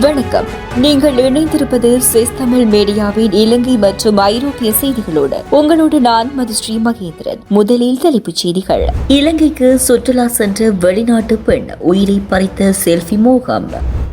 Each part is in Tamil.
வணக்கம். நீங்கள் இணைந்திருப்பது சுவிஸ் தமிழ் மீடியாவின் இலங்கை மற்றும் ஐரோப்பிய செய்திகளோடு உங்களோடு நான் மதுஸ்ரீ மகேந்திரன். முதலில் தலைப்புச் செய்திகள். இலங்கைக்கு சுற்றுலா சென்ற வெளிநாட்டு பெண் உயிரை பறித்த செல்ஃபி மோகம்.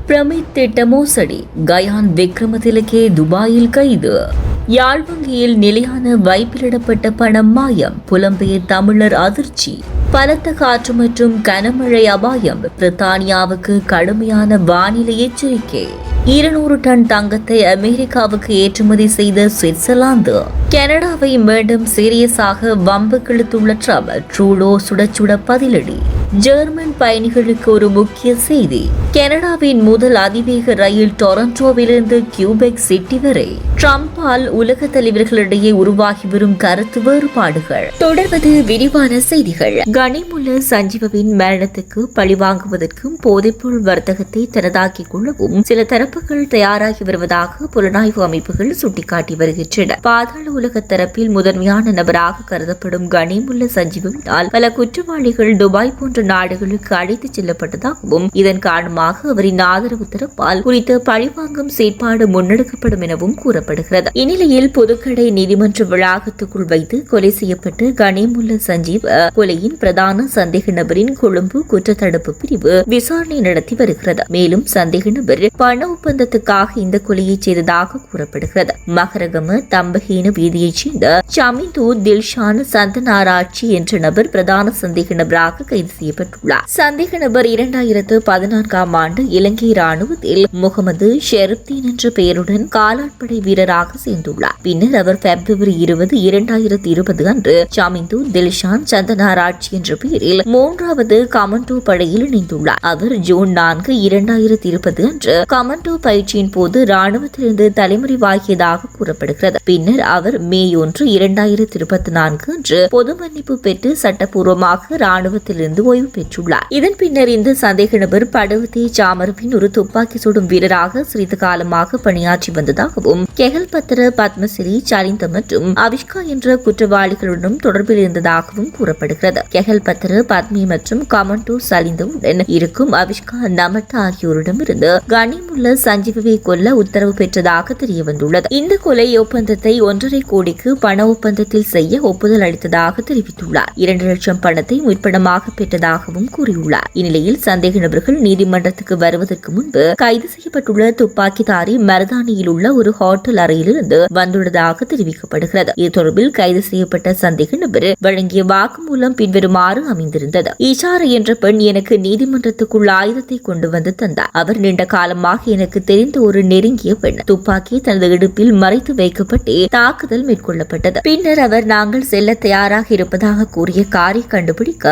பிரமித் திட்ட மோசடி. கயான் விக்ரமதிலகே துபாயில் கைது. யாழ் வங்கியில் நிலையான வைப்பிலிடப்பட்ட பணம் மாயம். புலம்பெயர் தமிழர் அதிர்ச்சி. பலத்த காற்று மற்றும் கனமழை அபாயம். பிரித்தானியாவுக்கு கடுமையான வானிலை எச்சரிக்கை. இருநூறு டன் தங்கத்தை அமெரிக்காவுக்கு ஏற்றுமதி செய்த சுவிட்சர்லாந்து. கனடாவை மீண்டும் சீரியஸாக வம்பு கிழித்துள்ள ட்ரம்ப் ட்ரூடோ சுட சுட பதிலடி. ஜெர்மன் பயணிகளுக்கு ஒரு முக்கிய செய்தி. கனடாவின் முதல் அதிவேக ரயில் டொரண்டோவிலிருந்து கியூபெக் சிட்டி வரை ட்ரம்பால் உலக தலைவர்களிடையே உருவாகி வரும் கருத்து வேறுபாடுகள். தொடர்வது விரிவான செய்திகள். கனிமுல்ல சஞ்சீவவின் மரணத்துக்கு பழிவாங்குவதற்கும் போதைப்பொருள் வர்த்தகத்தை தனதாக்கிக் கொள்ளவும் சில தரப்புகள் தயாராகி வருவதாக புலனாய்வு அமைப்புகள் சுட்டிக்காட்டி வருகின்றன. பாதாள உலக தரப்பில் முதன்மையான நபராக கருதப்படும் கனிமுல்ல சஞ்சீவினால் பல குற்றவாளிகள் துபாய் போன்ற நாடுகளுக்கு அழைத்துச் செல்லப்பட்டதாகவும் இதன் காரணமாக அவரின் ஆதரவு தரப்பால் குறித்த பழிவாங்கும் செயற்பாடு முன்னெடுக்கப்படும் எனவும் கூறப்படுகிறது. இந்நிலையில் பொதுக்கடை நீதிமன்ற வளாகத்துக்குள் வைத்து கொலை செய்யப்பட்டு கனிமுல்ல சஞ்சீவ் கொலையின் பிரதான சந்தேக நபரின் கொழும்பு குற்றத்தடுப்பு பிரிவு விசாரணை நடத்தி வருகிறது. மேலும் சந்தேக நபர் பண ஒப்பந்தத்துக்காக இந்த கொலையை செய்ததாக கூறப்படுகிறது. மகரகம தம்பகீன வீதியைச் சேர்ந்த சமிந்து தில்ஷான் சந்தனாராட்சி என்ற நபர் பிரதான சந்தேக நபராக கைது செய்ய செய்யப்பட்டுள்ளார். சந்தேக நபர் இரண்டாயிரத்து பதினான்காம் ஆண்டு இலங்கை ராணுவத்தில் முகமது ஷெருப்தீன் என்ற பெயருடன் காலாட்படை வீரராக சேர்ந்துள்ளார். பின்னர் அவர் பிப்ரவரி இருபது இரண்டாயிரத்தி இருபது அன்று ஷமிந்து தில்ஷான் சந்தனாராட்சி என்ற பெயரில் மூன்றாவது கமண்டோ படையில் இணைந்துள்ளார். அவர் ஜூன் நான்கு இரண்டாயிரத்தி இருபது அன்று கமண்டோ பயிற்சியின் போது ராணுவத்திலிருந்து தலைமறைவாகியதாக கூறப்படுகிறது. பின்னர் அவர் மே ஒன்று இரண்டாயிரத்தி இருபத்தி நான்கு அன்று பொது மன்னிப்பு பெற்று சட்டப்பூர்வமாக ராணுவத்திலிருந்து ஓய்வு பெற்றுள்ளார். இதன் பின்னர் இந்த சந்தேக நபர் படவதி சாமரவின் ஒரு துப்பாக்கி சுடும் வீரராக சிறிது காலமாக பணியாற்றி வந்ததாகவும் கெகல் பத்திர பத்மசிறி சரிந்த மற்றும் அவிஷ்கா என்ற குற்றவாளிகளுடன் தொடர்பில் இருந்ததாகவும் கூறப்படுகிறது. கெகல் பத்திர பத்மி மற்றும் கமண்டோ சலிந்தவுடன் இருக்கும் அவிஷ்கா நமட் ஆகியோரிடமிருந்து கனிமுள்ள சஞ்சீவியை கொல்ல உத்தரவு பெற்றதாக தெரிய வந்துள்ளது இந்த கொலை ஒப்பந்தத்தை ஒன்றரை கோடிக்கு பண ஒப்பந்தத்தில் செய்ய ஒப்புதல் அளித்ததாக தெரிவித்துள்ளார். இரண்டு லட்சம் பணத்தை முற்பணமாக பெற்றதாகவும் கூறியுள்ளார். இந்நிலையில் சந்தேக நபர்கள் நீதிமன்றத்துக்கு வருவதற்கு முன்பு கைது செய்யப்பட்டுள்ள துப்பாக்கிதாரி மருதானியில் உள்ள ஒரு ஹோட்டல் அறையிலிருந்து வந்துள்ளதாக தெரிவிக்கப்படுகிறது. இது தொடர்பில் கைது செய்யப்பட்ட சந்தேக நபர் வழங்கிய வாக்குமூலம் பின்வருமாறு அமைந்திருந்தது. ஈஷாரா என்ற பெண் எனக்கு நீதிமன்றத்துக்குள் ஆயுதத்தை கொண்டு வந்து தந்தார். அவர் நீண்ட காலமாக எனக்கு தெரிந்த ஒரு நெருங்கிய பெண் துப்பாக்கி தனது இடுப்பில் மறைத்து வைக்கப்பட்டு தாக்குதல் மேற்கொள்ளப்பட்டது. பின்னர் அவர் நாங்கள் செல்ல தயாராக இருப்பதாக கூறிய காரை கண்டுபிடிக்க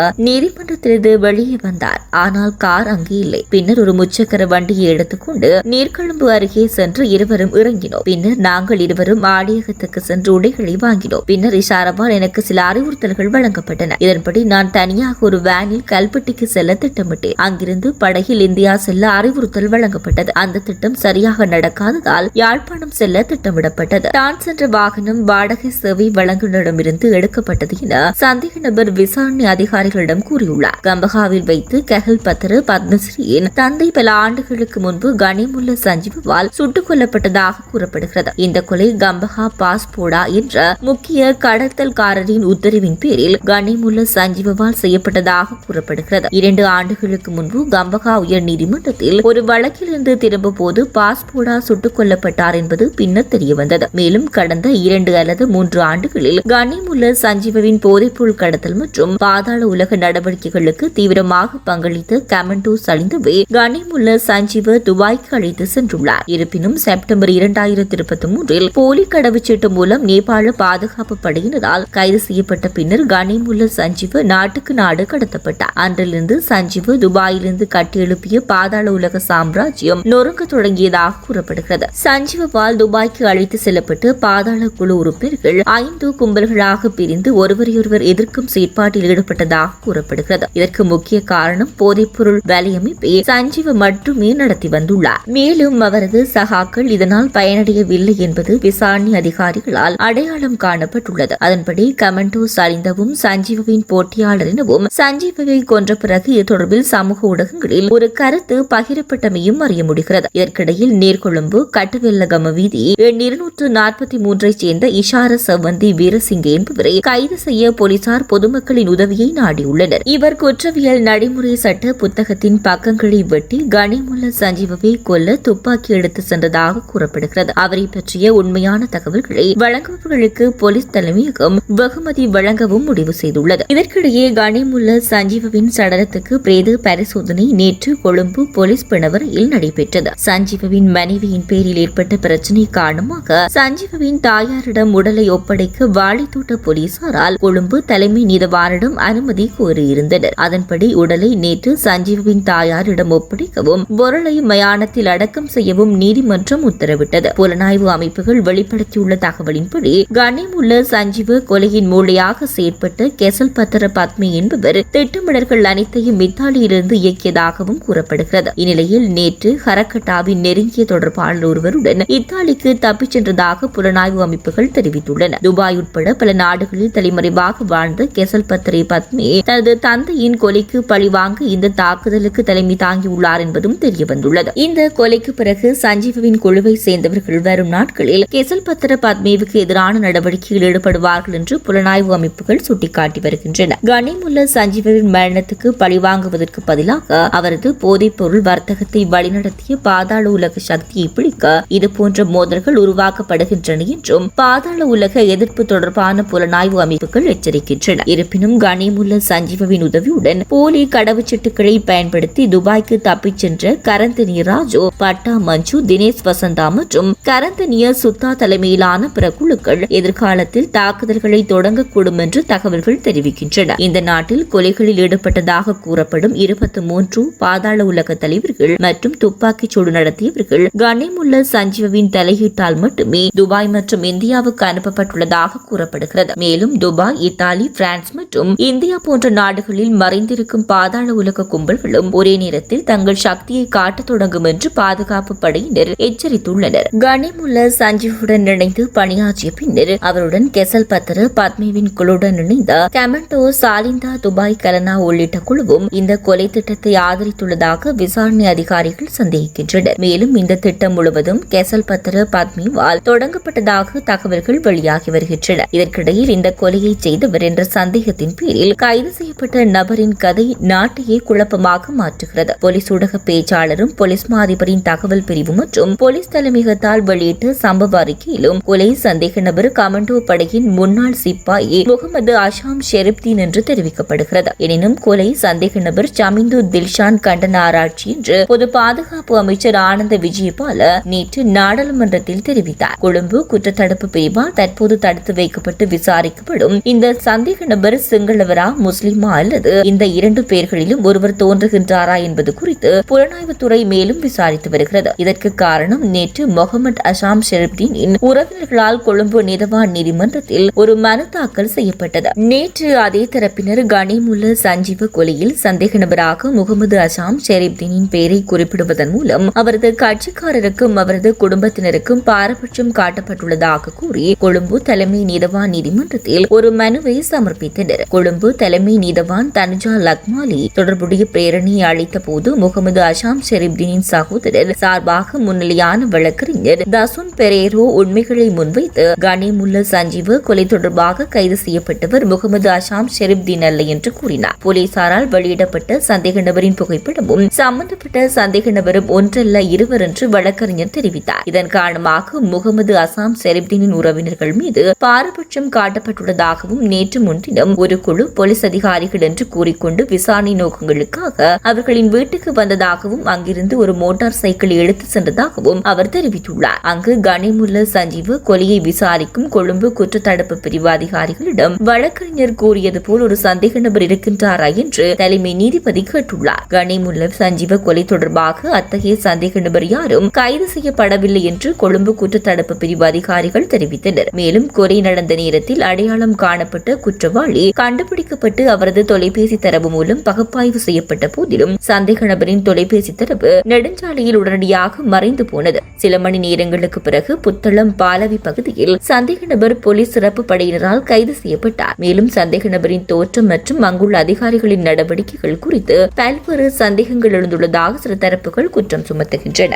நீதிமன்றத்திலிருந்து வெளியே வந்தார். ஆனால் கார் அங்கே இல்லை. பின்னர் ஒரு முச்சக்கர வண்டியை எடுத்துக்கொண்டு நீர்கொழும்பு அருகே சென்று இருவரும் இறங்கினோம். பின்னர் நாங்கள் இருவரும் ஆடியகத்துக்கு சென்று உடைகளை வாங்கினோம். பின்னர் இஷாரவால் எனக்கு சில அறிவுறுத்தல்கள் வழங்கப்பட்டன. இதன்படி நான் தனியாக ஒரு வேனில் கல்பட்டிக்கு செல்ல திட்டமிட்டேன். அங்கிருந்து படகில் இந்தியா செல்ல அறிவுறுத்தல் வழங்கப்பட்டது. அந்த திட்டம் சரியாக நடக்காததால் யாழ்ப்பாணம் செல்ல திட்டமிடப்பட்டது. தான் சென்ற வாகனம் வாடகை சேவை வழங்குனரிடமிருந்து எடுக்கப்பட்டது என சந்தேக நபர் விசாரணை அதிகாரிகளிடம் கூறியுள்ளார். கம்பகாவில் வைத்து கெஹல் பத்திர பத்மஸ்ரீயின் தந்தை பல ஆண்டுகளுக்கு முன்பு கனிமுல்ல சஞ்சீவால் சுட்டுக் கொல்லப்பட்டதாக கூறப்படுகிறது. இந்த கொலை கம்பஹா பாஸ்போடா என்ற முக்கிய கடத்தல்காரரின் உத்தரவின் பேரில் கனிமுல்ல சஞ்சீவால் செய்யப்பட்டதாக கூறப்படுகிறது. இரண்டு ஆண்டுகளுக்கு முன்பு கம்பகா உயர் நீதிமன்றத்தில் ஒரு வழக்கிலிருந்து திரும்ப போது பாஸ்போடா சுட்டுக் கொல்லப்பட்டார் என்பது பின்னர் தெரியவந்தது. மேலும் கடந்த இரண்டு அல்லது மூன்று ஆண்டுகளில் கனிமுல்ல சஞ்சீவவின் போதைப்பொருள் கடத்தல் மற்றும் பாதாள உலக நடவடிக்கைகள் பணிகளுக்கு தீவிரமாக பங்களித்து கமெண்டோ சலிந்தவே கனிமுல்ல சஞ்சீவ துபாய்க்கு அழைத்து சென்றுள்ளார். இருப்பினும் செப்டம்பர் இரண்டாயிரத்தி இருபத்தி மூன்றில் போலி கடவுச்சீட்டு மூலம் நேபாள பாதுகாப்பு படையினரால் கைது செய்யப்பட்ட பின்னர் கனிமுல்ல சஞ்சீவ நாட்டுக்கு நாடு கடத்தப்பட்டார். அன்றிலிருந்து சஞ்சீவ துபாயிலிருந்து கட்டியெழுப்பிய பாதாள உலக சாம்ராஜ்யம் நொறுங்க தொடங்கியதாக கூறப்படுகிறது. சஞ்சீவால் துபாய்க்கு அழைத்து செல்லப்பட்டு பாதாள குழு உறுப்பினர்கள் ஐந்து கும்பல்களாக பிரிந்து ஒருவரையொருவர் எதிர்க்கும் செயற்பாட்டில் ஈடுபட்டதாக கூறப்படுகிறது. இதற்கு முக்கிய காரணம் போதைப்பொருள் வலையமைப்பை சஞ்சீவ் மட்டுமே நடத்தி வந்துள்ளார். மேலும் அவரது சகாக்கள் இதனால் பயனடையவில்லை என்பது விசாரணை அதிகாரிகளால் அடையாளம் காணப்பட்டுள்ளது. அதன்படி கமெண்டோஸ் அழிந்தவும் சஞ்சீவின் போட்டியாளர் எனவும் சஞ்சீவை கொன்ற பிறகு இது தொடர்பில் சமூக ஊடகங்களில் ஒரு கருத்து பகிரப்பட்டமையும் அறிய முடிகிறது. இதற்கிடையில் நீர்கொழும்பு கட்டுவெல்லகம வீதி இருநூற்று நாற்பத்தி மூன்றைச் சேர்ந்த இஷார சவந்தி வீரசிங்க என்பவரை கைது செய்ய போலீசார் பொதுமக்களின் உதவியை நாடியுள்ளனர். இவர் குற்றவியல் நடைமுறை சட்ட புத்தகத்தின் பக்கங்களை வெட்டி கனிமுல்ல சஞ்சீவவை கொல்ல துப்பாக்கி எடுத்து சென்றதாக கூறப்படுகிறது. அவரை பற்றிய உண்மையான தகவல்களை வழங்குபவர்களுக்கு போலீஸ் தலைமையகம் வெகுமதி வழங்கவும் முடிவு செய்துள்ளது. இதற்கிடையே கனிமுல்ல சஞ்சீவவின் சடலத்துக்கு பிரேத பரிசோதனை நேற்று கொழும்பு போலீஸ் பிணவரையில் நடைபெற்றது. சஞ்சீவவின் மனைவியின் பேரில் ஏற்பட்ட பிரச்சினை காரணமாக சஞ்சீவவின் தாயாரிடம் உடலை ஒப்படைக்க வாழைத்தோட்ட போலீசாரால் கொழும்பு தலைமை நீதவானிடம் அனுமதி கோரியிருந்தனர். அதன்படி உடலை நேற்று சஞ்சீவின் தாயாரிடம் ஒப்படைக்கவும் பொருளை மயானத்தில் அடக்கம் செய்யவும் நீதிமன்றம் உத்தரவிட்டது. புலனாய்வு அமைப்புகள் வெளிப்படுத்தியுள்ள தகவலின்படி கனிம் உள்ள சஞ்சீவ் கொலையின் மூளையாக செயற்பட்டு கெசல் பத்திர பத்மி என்பவர் திட்டமிடல்கள் அனைத்தையும் இத்தாலியிலிருந்து இயக்கியதாகவும் கூறப்படுகிறது. இந்நிலையில் நேற்று ஹரகட்டாவின் நெருங்கிய தொடர்பாளர் ஒருவருடன் இத்தாலிக்கு தப்பிச் சென்றதாக புலனாய்வு அமைப்புகள் தெரிவித்துள்ளன. துபாய் உட்பட பல நாடுகளில் தலைமறைவாக வாழ்ந்த கெசல் பத்திரி பத்மி தனது தந்தை தந்தையின் கொலைக்கு பழிவாங்க இந்த தாக்குதலுக்கு தலைமை தாங்கியுள்ளார் என்பதும் தெரியவந்துள்ளது. இந்த கொலைக்கு பிறகு சஞ்சீவின் குழுவை சேர்ந்தவர்கள் வரும் நாட்களில் கெசல் பத்திர பத்மேவுக்கு எதிரான நடவடிக்கையில் ஈடுபடுவார்கள் என்று புலனாய்வு அமைப்புகள் சுட்டிக்காட்டி வருகின்றன. கனிமுல்ல சஞ்சீவின் மரணத்துக்கு பழிவாங்குவதற்கு பதிலாக அவரது போதைப்பொருள் வர்த்தகத்தை வழிநடத்திய பாதாள உலக சக்தியை பிடிக்க இதுபோன்ற மோதல்கள் உருவாக்கப்படுகின்றன என்றும் பாதாள உலக எதிர்ப்பு தொடர்பான புலனாய்வு அமைப்புகள் எச்சரிக்கின்றன. இருப்பினும் கனிமுல்ல சஞ்சீவின் உதவியுடன் போலி கடவுச்சீட்டுகளை பயன்படுத்தி துபாய்க்கு தப்பிச் சென்ற கரந்தனி ராஜு பட்டா மஞ்சு தினேஷ் வசந்தா மற்றும் கரந்தனிய சுத்தா தலைமையிலான பிற குழுக்கள் எதிர்காலத்தில் தாக்குதல்களை தொடங்கக்கூடும் என்று தகவல்கள் தெரிவிக்கின்றன. இந்த நாட்டில் கொலைகளில் ஈடுபட்டதாக கூறப்படும் இருபத்தி மூன்று பாதாள உலக தலைவர்கள் மற்றும் துப்பாக்கிச் சூடு நடத்தியவர்கள் கனிமுல்ல சஞ்சீவின் தலையீட்டால் மட்டுமே துபாய் மற்றும் இந்தியாவுக்கு அனுப்பப்பட்டுள்ளதாக கூறப்படுகிறது. மேலும் துபாய் இத்தாலி பிரான்ஸ் மற்றும் இந்தியா போன்ற நாடுகளில் மறைந்திருக்கும் பாதாள உலக கும்பல்களும் ஒரே நேரத்தில் தங்கள் சக்தியை காட்டத் தொடங்கும் என்று பாதுகாப்பு படையினர் எச்சரித்துள்ளனர். கனிமுல்ல சஞ்சீவுடன் இணைந்து பணியாற்றிய பின்னர் அவருடன் கெசல் பத்திர பத்மிவின் குழுடன் இணைந்த கமெண்டோ சாலிந்தா துபாய் கலனா உள்ளிட்ட குழுவும் இந்த கொலை திட்டத்தை ஆதரித்துள்ளதாக விசாரணை அதிகாரிகள் சந்தேகிக்கின்றனர். மேலும் இந்த திட்டம் முழுவதும் கெசல் பத்திர பத்மிவால் தொடங்கப்பட்டதாக தகவல்கள் வெளியாகி வருகின்றன. இதற்கிடையில் இந்த கொலையை செய்தவர் என்ற சந்தேகத்தின் பேரில் கைது செய்யப்பட்ட நபரின் கதை நாட்டையே குழப்பமாக மாற்றுகிறது. போலீஸ் ஊடக பேச்சாளரும் போலீஸ் மாதிபரின் தகவல் பிரிவு மற்றும் போலீஸ் தலைமையகத்தால் வெளியிட்ட சம்பவ அறிக்கையிலும் கொலை சந்தேக நபர் கமண்டோ படையின் முன்னாள் சிப்பாயி முகமது அஷாம் ஷெரிப்தீன் என்று தெரிவிக்கப்படுகிறது. எனினும் கொலை சந்தேக நபர் சமிந்து தில்ஷான் கண்டன ஆராய்ச்சி என்று பொது பாதுகாப்பு அமைச்சர் ஆனந்த விஜயபால நேற்று நாடாளுமன்றத்தில் தெரிவித்தார். கொழும்பு குற்றத்தடுப்பு பிரிவால் தற்போது தடுத்து வைக்கப்பட்டு விசாரிக்கப்படும் இந்த சந்தேக நபர் சிங்களவரா முஸ்லிமா அல்லது இந்த இரண்டு பேர்களிலும் ஒருவர் தோன்றுகின்றாரா என்பது குறித்து புலனாய்வுத்துறை மேலும் விசாரித்து வருகிறது. இதற்கு காரணம் நேற்று முகமது அசாம் ஷெரப்தீனின் உறவினர்களால் கொழும்பு நீதவான் நீதிமன்றத்தில் ஒரு மனு தாக்கல் செய்யப்பட்டது. நேற்று அதே தரப்பினர் கனிமுல்ல சஞ்சீவ கொலையில் சந்தேக நபராக முகமது அசாம் ஷெரீப்தீனின் பெயரை குறிப்பிடுவதன் மூலம் அவரது கட்சிக்காரருக்கும் அவரது குடும்பத்தினருக்கும் பாரபட்சம் காட்டப்பட்டுள்ளதாக கூறி கொழும்பு தலைமை நீதவான் நீதிமன்றத்தில் ஒரு மனுவை சமர்ப்பித்தனர். கொழும்பு தலைமை நீதவான் தனுஜா லக்மாலி தொடர்புடைய பிரேரணையை அளித்த போது முகமது அசாம் ஷெரீப்தீனின் சகோதரர் சார்பாக முன்னிலையான வழக்கறிஞர் தசுன் பெரேரோ உண்மைகளை முன்வைத்து கனிமுல்ல சஞ்சீவ் கொலை தொடர்பாக கைது செய்யப்பட்டவர் முகமது அஷாம் ஷெரீப்தீன் அல்ல என்று கூறினார். போலீசாரால் வெளியிடப்பட்ட சந்தேக நபரின் புகைப்படமும் சம்பந்தப்பட்ட சந்தேக நபரும் ஒன்றல்ல இருவர் என்று வழக்கறிஞர் தெரிவித்தார். இதன் காரணமாக முகமது அசாம் ஷெரீப்தீனின் உறவினர்கள் மீது பாரபட்சம் காட்டப்பட்டுள்ளதாகவும் நேற்று முன்தினம் ஒரு குழு போலீஸ் அதிகாரிகள் என்று கூறிக்கொண்டு விசாரணை நோக்கங்களுக்காக அவர்களின் வீட்டுக்கு வந்ததாகவும் அங்கிருந்து ஒரு மோட்டார் சைக்கிள் எடுத்து சென்றதாகவும் அவர் தெரிவித்துள்ளார். அங்கு கனிமுல்ல சஞ்சீவ் கொலையை விசாரிக்கும் கொழும்பு குற்றத்தடுப்பு பிரிவு அதிகாரிகளிடம் வழக்கறிஞர் கூறியது போல் ஒரு சந்தேக நபர் இருக்கின்றாரா என்று தலைமை நீதிபதி கேட்டுள்ளார். கனிமுல்ல சஞ்சீவ கொலை தொடர்பாக அத்தகைய சந்தேக நபர் யாரும் கைது செய்யப்படவில்லை என்று கொழும்பு குற்றத்தடுப்பு பிரிவு அதிகாரிகள் தெரிவித்தனர். மேலும் கொலை நடந்த நேரத்தில் அடையாளம் காணப்பட்ட குற்றவாளி கண்டுபிடிக்கப்பட்டு அவரது தொலை தொலைபேசி தரவு மூலம் பகுப்பாய்வு செய்யப்பட்ட போதிலும் சந்தேக நபரின் தொலைபேசி தரவு நெடுஞ்சாலையில் உடனடியாக மறைந்து போனது. சில மணி நேரங்களுக்கு பிறகு புத்தளம் பாலவி பகுதியில் சந்தேக நபர் போலீஸ் சிறப்பு படையினரால் கைது செய்யப்பட்டார். மேலும் சந்தேக நபரின் தோற்றம் மற்றும் அங்குள்ள அதிகாரிகளின் நடவடிக்கைகள் குறித்து பல்வேறு சந்தேகங்கள் எழுந்துள்ளதாக சில தரப்புகள் குற்றம் சுமத்துகின்றன.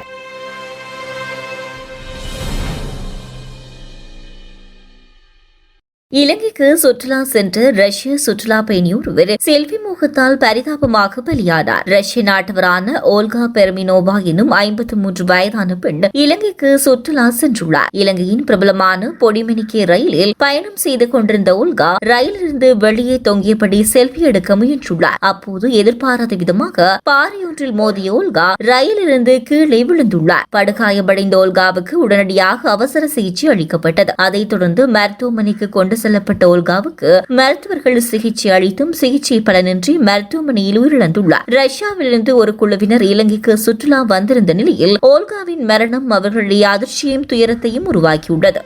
இலங்கைக்கு சுற்றுலா சென்ற ரஷ்ய சுற்றுலா பயணி ஒருவர் செல்வி முகத்தால் பரிதாபமாக பலியானார். ரஷ்ய நாட்டவரான ஓல்கா பெர்மினோவா எனும் ஐம்பத்தி மூன்று வயதான பெண் இலங்கைக்கு சுற்றுலா சென்றுள்ளார். இலங்கையின் பிரபலமான பொடிமினிக்கே ரயிலில் பயணம் செய்து கொண்டிருந்த ஓல்கா ரயிலிருந்து வெளியே தொங்கியபடி செல்ஃபி எடுக்க முயன்றுள்ளார். அப்போது எதிர்பாராத விதமாக பாறையொன்றில் மோதிய ஓல்கா ரயிலிருந்து கீழே விழுந்துள்ளார். படுகாயமடைந்த ஓல்காவுக்கு உடனடியாக அவசர சிகிச்சை அளிக்கப்பட்டது. அதைத் தொடர்ந்து மருத்துவமனைக்கு கொண்டு செல்லப்பட்ட ஓல்காவுக்கு மருத்துவர்கள் சிகிச்சை அளித்தும் சிகிச்சை பலனின்றி மருத்துவமனையில் உயிரிழந்துள்ளார். ரஷ்யாவிலிருந்து ஒரு குழுவினர் இலங்கைக்கு சுற்றுலா வந்திருந்த நிலையில் ஓல்காவின் மரணம் அவர்களுடைய அதிர்ச்சியையும் துயரத்தையும் உருவாக்கியுள்ளது.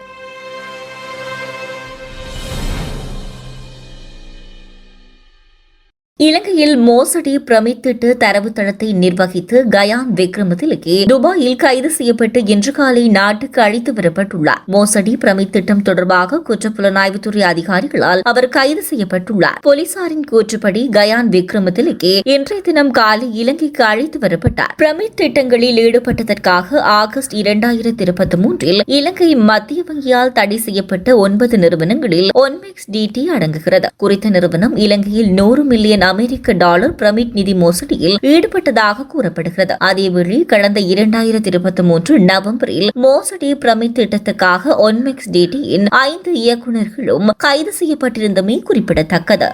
இலங்கையில் மோசடி பிரமித்திட்டு தரவுத்தளத்தை நிர்வகித்து கயான் விக்ரமதிலகே துபாயில் கைது செய்யப்பட்டு இன்று காலை நாட்டுக்கு அழைத்து வரப்பட்டுள்ளார். மோசடி பிரமித்திட்டம் தொடர்பாக குற்றப்புலனாய்வுத்துறை அதிகாரிகளால் அவர் கைது செய்யப்பட்டுள்ளார். போலீசாரின் கூற்றுப்படி கயான் விக்ரமதிலகே இன்றைய தினம் காலை இலங்கைக்கு அழைத்து வரப்பட்டார். பிரமித் திட்டங்களில் ஈடுபட்டதற்காக ஆகஸ்ட் இரண்டாயிரத்தி இருபத்தி மூன்றில் இலங்கை மத்திய வங்கியால் தடை செய்யப்பட்ட ஒன்பது நிறுவனங்களில் ஒன்மெக்ஸ் டிடி அடங்குகிறது. குறித்த நிறுவனம் இலங்கையில் நூறு மில்லியன் அமெரிக்க டாலர் பிரமிட் நிதி மோசடியில் ஈடுபட்டதாக கூறப்படுகிறது. அதேவேளை கடந்த இரண்டாயிரத்தி இருபத்தி மூன்று நவம்பரில் மோசடி பிரமிட் திட்டத்துக்காக ஒன்மெக்ஸ் டிடியின் ஐந்து இயக்குநர்களும் கைது செய்யப்பட்டிருந்தமை குறிப்பிடத்தக்கது.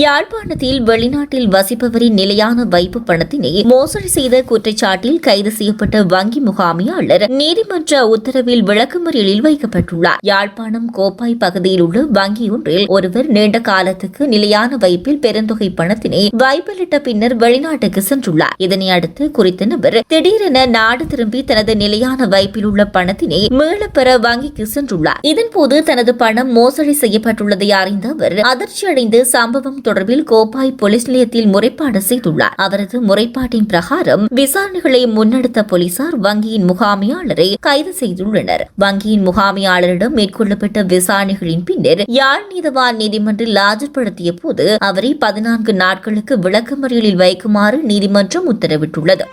யாழ்ப்பாணத்தில் வெளிநாட்டில் வசிப்பவரின் நிலையான வைப்பு பணத்தினை மோசடி செய்த குற்றச்சாட்டில் கைது செய்யப்பட்ட வங்கி முகாமியாளர் நீதிமன்ற உத்தரவில் விளக்கமறியலில் வைக்கப்பட்டுள்ளார். யாழ்ப்பாணம் கோப்பாய் பகுதியில் உள்ள வங்கி ஒன்றில் ஒருவர் நீண்ட காலத்துக்கு நிலையான வைப்பில் பெருந்தொகை பணத்தினை வைப்பிலிட்ட பின்னர் வெளிநாட்டுக்கு சென்றுள்ளார். இதனை அடுத்து குறித்த நபர் திடீரென நாடு திரும்பி தனது நிலையான வைப்பில் உள்ள பணத்தினை மீளப்பெற வங்கிக்கு சென்றுள்ளார். இதன்போது தனது பணம் மோசடி செய்யப்பட்டுள்ளதை அறிந்த அவர் அதிர்ச்சியடைந்து சம்பவம் தொடர்பில் கோப்பாய் போலீஸ் நிலையத்தில் முறைப்பாடு செய்துள்ளார். அவரது முறைப்பாட்டின் பிரகாரம் விசாரணைகளை முன்னெடுத்த போலீசார் வங்கியின் முகாமியாளரை கைது செய்துள்ளனர். வங்கியின் முகாமியாளரிடம் மேற்கொள்ளப்பட்ட விசாரணைகளின் பின்னர் யாழ் நீதவான் நீதிமன்றில் ஆஜர்படுத்திய போது அவரை பதினான்கு நாட்களுக்கு விளக்கமறியலில் வைக்குமாறு நீதிமன்றம் உத்தரவிட்டுள்ளது.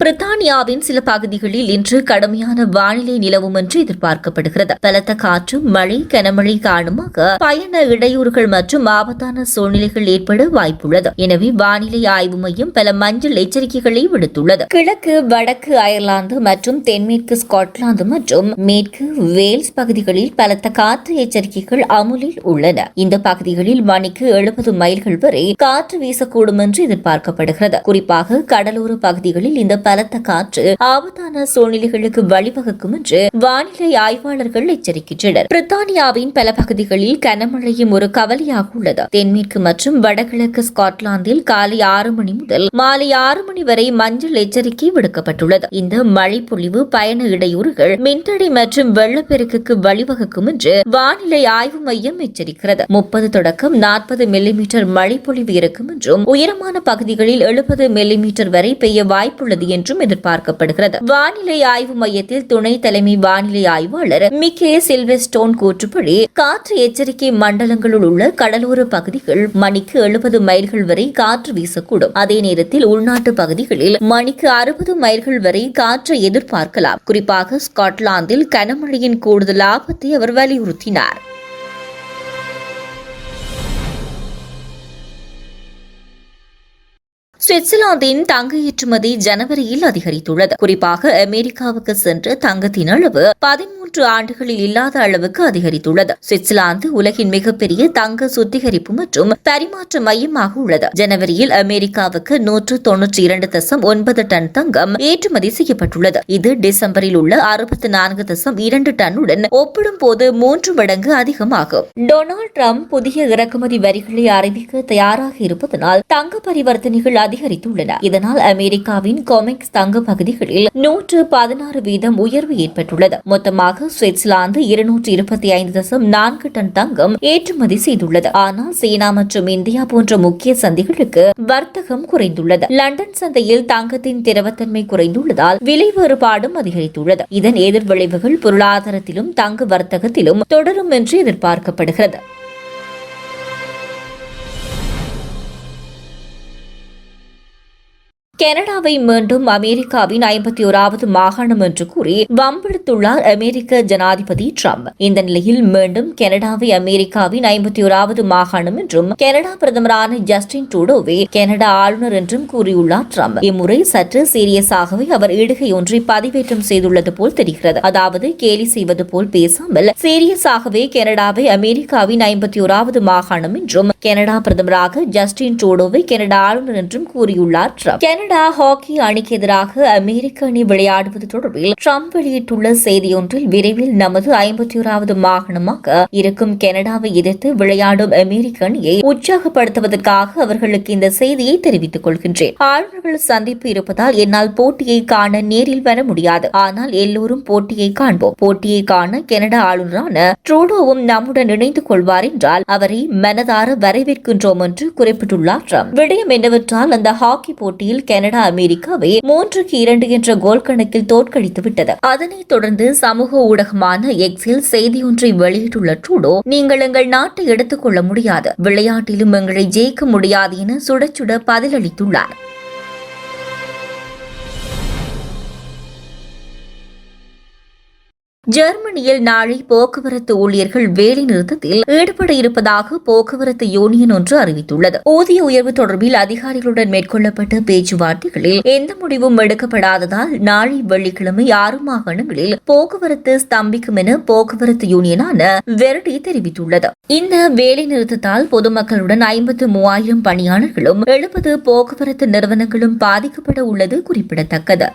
பிரித்தானியாவின் சில பகுதிகளில் இன்று கடுமையான வானிலை நிலவும் என்று எதிர்பார்க்கப்படுகிறது. பலத்த காற்று மழை கனமழை காரணமாக பயண இடையூறுகள் மற்றும் ஆபத்தான சூழ்நிலைகள் ஏற்பட வாய்ப்புள்ளது. எனவே வானிலை ஆய்வு மையம் பல மஞ்சள் எச்சரிக்கைகளை விடுத்துள்ளது. கிழக்கு வடக்கு அயர்லாந்து மற்றும் தென்மேற்கு ஸ்காட்லாந்து மற்றும் மேற்கு வேல்ஸ் பகுதிகளில் பலத்த காற்று எச்சரிக்கைகள் அமுலில் உள்ளன. இந்த பகுதிகளில் மணிக்கு எழுபது மைல்கள் வரை காற்று வீசக்கூடும் என்று எதிர்பார்க்கப்படுகிறது. குறிப்பாக கடலோர பகுதிகளில் இந்த பலத்த காற்று ஆபத்தான சூழ்நிலைகளுக்கு வழிவகுக்கும் என்று வானிலை ஆய்வாளர்கள் எச்சரிக்கின்றனர். பிரித்தானியாவின் பல பகுதிகளில் கனமழையும் ஒரு கவலையாக உள்ளது. தென்மேற்கு மற்றும் வடகிழக்கு ஸ்காட்லாந்தில் காலை ஆறு மணி முதல் மாலை ஆறு மணி வரை மஞ்சள் எச்சரிக்கை விடுக்கப்பட்டுள்ளது. இந்த மழை பொழிவு பயண இடையூறுகள் மின்தடை மற்றும் வெள்ளப்பெருக்குக்கு வழிவகுக்கும் என்று வானிலை ஆய்வு மையம் எச்சரிக்கிறது. முப்பது தொடக்கம் நாற்பது மில்லிமீட்டர் மழை பொழிவு இருக்கும் என்றும் உயரமான பகுதிகளில் எழுபது மில்லிமீட்டர் வரை பெய்ய வாய்ப்புள்ளது என்றும் எதிர்பார்க்கப்படுகிறது. வானிலை ஆய்வு மையத்தில் துணை தலைமை வானிலை ஆய்வாளர் மிக்கே சில்வெஸ்டோன் கூற்றுப்படி காற்று எச்சரிக்கை மண்டலங்களுள் உள்ள கடலோர பகுதிகள் மணிக்கு எழுபது மைல்கள் வரை காற்று வீசக்கூடும். அதே நேரத்தில் உள்நாட்டு பகுதிகளில் மணிக்கு அறுபது மைல்கள் வரை காற்றை எதிர்பார்க்கலாம். குறிப்பாக ஸ்காட்லாந்தில் கனமழையின் கூடுதல் ஆபத்தை அவர் வலியுறுத்தினார். சுவிட்சர்லாந்தின் தங்க ஏற்றுமதி ஜனவரியில் அதிகரித்துள்ளது. குறிப்பாக அமெரிக்காவுக்கு சென்று தங்கத்தின் அளவு பதிமூன்று ஆண்டுகளில் இல்லாத அளவுக்கு அதிகரித்துள்ளது. சுவிட்சர்லாந்து உலகின் மிகப்பெரிய தங்க சுத்திகரிப்பு மற்றும் பரிமாற்ற மையமாக உள்ளது. ஜனவரியில் அமெரிக்காவுக்கு நூற்று தொன்னூற்றி இரண்டு தசம் ஒன்பது டன் தங்கம் ஏற்றுமதி செய்யப்பட்டுள்ளது. இது டிசம்பரில் உள்ள அறுபத்தி நான்கு தசம் இரண்டு டன்னுடன் ஒப்பிடும் போது மூன்று மடங்கு அதிகமாகும். டொனால்டு ட்ரம்ப் புதிய இறக்குமதி வரிகளை அறிவிக்க தயாராக இருப்பதனால் தங்க பரிவர்த்தனைகள் அதிக அதிகரித்துள்ளன. இதனால் அமெரிக்காவின் கொமெக்ஸ் தங்க பகுதிகளில் நூற்று பதினாறு வீதம் உயர்வு ஏற்பட்டுள்ளது. மொத்தமாக சுவிட்சர்லாந்து இருநூற்று இருபத்தி ஐந்து தசம் நான்கு டன் தங்கம் ஏற்றுமதி செய்துள்ளது. ஆனால் சீனா மற்றும் இந்தியா போன்ற முக்கிய சந்தைகளுக்கு வர்த்தகம் குறைந்துள்ளது. லண்டன் சந்தையில் தங்கத்தின் திரவத்தன்மை குறைந்துள்ளதால் விலை வேறுபாடும் அதிகரித்துள்ளது. இதன் எதிர்விளைவுகள் பொருளாதாரத்திலும் தங்க வர்த்தகத்திலும் தொடரும் என்று எதிர்பார்க்கப்படுகிறது. கனடாவை மீண்டும் அமெரிக்காவின் ஐம்பத்தி ஓராவது மாகாணம் என்று கூறி வம்பெடுத்துள்ளார் அமெரிக்க ஜனாதிபதி டிரம்ப். இந்த நிலையில் மீண்டும் கனடாவை அமெரிக்காவின் ஐம்பத்தி ஓராவது மாகாணம் என்றும் கனடா பிரதமரான ஜஸ்டின் ட்ரூடோவே கனடா ஆளுநர் என்றும் கூறியுள்ளார் ட்ரம்ப். இம்முறை சற்று சீரியஸாகவே அவர் இடுகை ஒன்றை பதிவேற்றம் செய்துள்ளது போல் தெரிகிறது. அதாவது கேலி செய்வது போல் பேசாமல் சீரியஸாகவே கனடாவை அமெரிக்காவின் ஐம்பத்தி ஓராவது மாகாணம் என்றும் கனடா பிரதமராக ஜஸ்டின் ட்ரூடோவை கனடா ஆளுநர் என்றும் கூறியுள்ளார் டிரம்ப். கனடா ஹாக்கி அணிக்கு எதிராக அமெரிக்க அணி விளையாடுவது தொடர்பில் ட்ரம்ப் வெளியிட்டுள்ள செய்தியொன்றில் விரைவில் நமது ஐம்பத்தி ஓராவது மாகாணமாக இருக்கும் கனடாவை எதிர்த்து விளையாடும் அமெரிக்க அணியை உற்சாகப்படுத்துவதற்காக அவர்களுக்கு இந்த செய்தியை தெரிவித்துக் கொள்கின்றேன். ஆளுநர்கள் சந்திப்பு இருப்பதால் என்னால் போட்டியை காண நேரில் வர முடியாது. ஆனால் எல்லோரும் போட்டியை காண்போம். போட்டியை காண கனடா ஆளுநரான ட்ரூடோவும் நம்முடன் இணைந்து கொள்வார் என்றால் அவரை மனதார வரவேற்கின்றோம் என்று குறிப்பிட்டுள்ளார் ட்ரம்ப். விடயம் என்னவென்றால் அந்த ஹாக்கி போட்டியில் கனடா அமெரிக்காவை மூன்றுக்கு இரண்டு என்ற கோல் கணக்கில் தோற்கடித்து விட்டது. அதனைத் தொடர்ந்து சமூக ஊடகமான எக்ஸில் செய்தியொன்றை வெளியிட்டுள்ள ட்ரூடோ நீங்கள் எங்கள் நாட்டை எடுத்துக்கொள்ள முடியாது. விளையாட்டிலும் எங்களை ஜெயிக்க முடியாது என சுட சுட பதிலளித்துள்ளார். ஜெர்மனியில் நாளை போக்குவரத்து ஊழியர்கள் வேலை நிறுத்தத்தில் ஈடுபட இருப்பதாக போக்குவரத்து யூனியன் ஒன்று அறிவித்துள்ளது. ஊதிய உயர்வு தொடர்பில் அதிகாரிகளுடன் மேற்கொள்ளப்பட்ட பேச்சுவார்த்தைகளில் எந்த முடிவும் எடுக்கப்படாததால் நாளை வெள்ளிக்கிழமை ஆறு மாகாணங்களில் போக்குவரத்து ஸ்தம்பிக்கும் என போக்குவரத்து யூனியனான வெரடி தெரிவித்துள்ளது. இந்த வேலை நிறுத்தத்தால் பொதுமக்களுடன் ஐம்பத்து மூவாயிரம் பணியாளர்களும் எழுபது போக்குவரத்து நிறுவனங்களும் பாதிக்கப்பட உள்ளது குறிப்பிடத்தக்கது.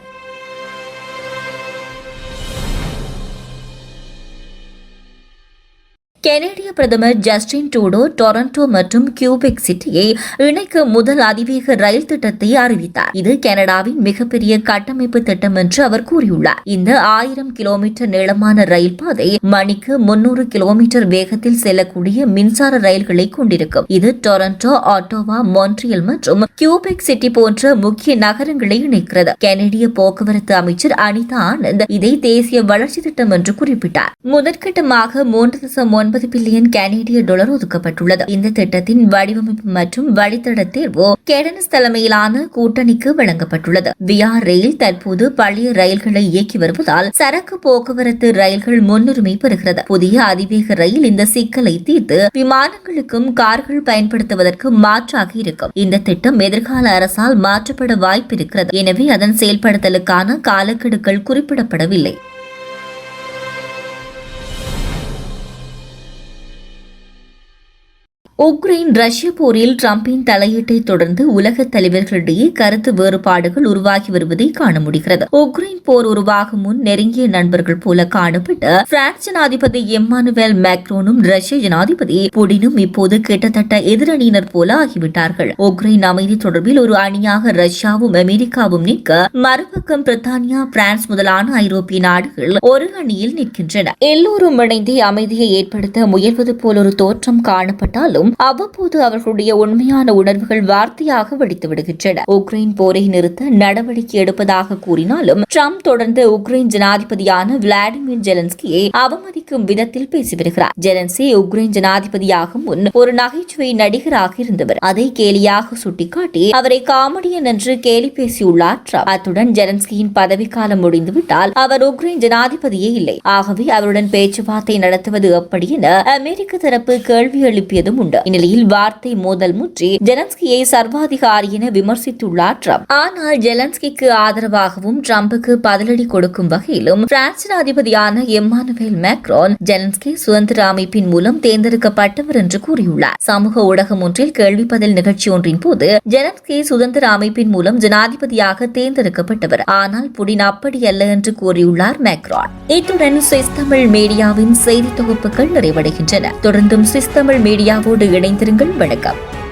கெனடிய பிரதமர் ஜஸ்டின் டூடோ டொரண்டோ மற்றும் கியூபெக் சிட்டியை இணைக்க முதல் அதிவேக ரயில் திட்டத்தை அறிவித்தார். இது கனடாவின் மிகப்பெரிய கட்டமைப்பு திட்டம் என்று அவர் கூறியுள்ளார். இந்த ஆயிரம் கிலோமீட்டர் நீளமான ரயில் பாதை மணிக்கு முன்னூறு கிலோமீட்டர் வேகத்தில் செல்லக்கூடிய மின்சார ரயில்களை கொண்டிருக்கும். இது டொரண்டோ ஆட்டோவா மொன்ட்ரியல் மற்றும் கியூபெக் சிட்டி போன்ற முக்கிய நகரங்களை இணைக்கிறது. கெனடிய போக்குவரத்து அமைச்சர் அனிதா ஆனந்த் இதை தேசிய வளர்ச்சி திட்டம் என்று குறிப்பிட்டார். முதற்கட்டமாக மூன்று தசம் ஒன்பது பில்லியன் கனேடிய டாலர் ஒதுக்கப்பட்டுள்ளது. இந்த திட்டத்தின் வடிவமைப்பு மற்றும் வழித்தட தேர்வு கெடனஸ் தலைமையிலான கூட்டணிக்கு வழங்கப்பட்டுள்ளது. விஆர் ரயில் தற்போது பழைய ரயில்களை இயக்கி வருவதால் சரக்கு போக்குவரத்து ரயில்கள் முன்னுரிமை பெறுகிறது. புதிய அதிவேக ரயில் இந்த சிக்கலை தீர்த்து விமானங்களுக்கும் கார்கள் பயன்படுத்துவதற்கு மாற்றாக இருக்கும். இந்த திட்டம் எதிர்கால அரசால் மாற்றப்பட வாய்ப்பு இருக்கிறது எனவே அதன் செயல்படுத்தலுக்கான காலக்கெடுக்கள் குறிப்பிடப்படவில்லை. உக்ரைன் ரஷ்ய போரில் டிரம்பின் தலையீட்டை தொடர்ந்து உலக தலைவர்களிடையே கருத்து வேறுபாடுகள் உருவாகி வருவதை காண முடிகிறது. உக்ரைன் போர் உருவாகும் முன் நெருங்கிய நண்பர்கள் போல காணப்பட்ட பிரான்ஸ் ஜனாதிபதி எம்மானுவேல் மேக்ரோனும் ரஷ்ய ஜனாதிபதி புடினும் இப்போது கிட்டத்தட்ட எதிரணியினர் போல ஆகிவிட்டார்கள். உக்ரைன் அமைதி தொடர்பில் ஒரு அணியாக ரஷ்யாவும் அமெரிக்காவும் நிற்க மறுபக்கம் பிரித்தானியா பிரான்ஸ் முதலான ஐரோப்பிய நாடுகள் ஒரு அணியில் நிற்கின்றன. எல்லோரும் இணைந்து அமைதியை ஏற்படுத்த முயல்வது போல் ஒரு தோற்றம் காணப்பட்டாலும் என்றாலும் அவ்வப்போது அவர்களுடைய உண்மையான உணர்வுகள் வார்த்தையாக வெடித்து விடுகின்றன உக்ரைன் போரை நிறுத்த நடவடிக்கை எடுப்பதாக கூறினாலும் ட்ரம்ப் தொடர்ந்து உக்ரைன் ஜனாதிபதியான விளாடிமிர் ஜெலன்ஸ்கியை அவமதிக்கும் விதத்தில் பேசி வருகிறார் ஜெலன்ஸ்கி உக்ரைன் ஜனாதிபதியாகும் முன் ஒரு நகைச்சுவை நடிகராக இருந்தவர். அதை கேலியாக சுட்டிக்காட்டி அவரை காமெடியன் என்று கேலி பேசியுள்ளார் ட்ரம்ப். அத்துடன் ஜெலன்ஸ்கியின் பதவிக்காலம் முடிந்துவிட்டால் அவர் உக்ரைன் ஜனாதிபதியே இல்லை. ஆகவே அவருடன் பேச்சுவார்த்தை நடத்துவது எப்படி என அமெரிக்க தரப்பு கேள்வி எழுப்பியதும் உண்டு. உண்டு இந்நிலையில் வார்த்தை மோதல் முற்றி ஜெலன்ஸ்கியை சர்வாதிகாரி என விமர்சித்துள்ளார் ட்ரம்ப். ஆனால் ஜெலன்ஸ்கிக்கு ஆதரவாகவும் ட்ரம்புக்கு பதிலடி கொடுக்கும் வகையிலும் பிரான்ஸ் அதிபதியான எம்மானுவேல் மேக்ரோன் ஜெலன்ஸ்கி சுதந்திர அமைப்பின் மூலம் தேர்ந்தெடுக்கப்பட்டவர் என்று கூறியுள்ளார். சமூக ஊடகம் ஒன்றில் கேள்வி பதில் நிகழ்ச்சி ஒன்றின் போது ஜெலன்ஸ்கி சுதந்திர அமைப்பின் மூலம் ஜனாதிபதியாக தேர்ந்தெடுக்கப்பட்டவர். ஆனால் புடின் அப்படி அல்ல என்று கூறியுள்ளார் மேக்ரான். இத்துடன் சுவிஸ் தமிழ் மீடியாவின் செய்தி தொகுப்புகள் நிறைவடைகின்றன. தொடர்ந்தும் சுவிஸ் தமிழ் மீடியாவோடு இணைந்திருங்கள். வணக்கம்.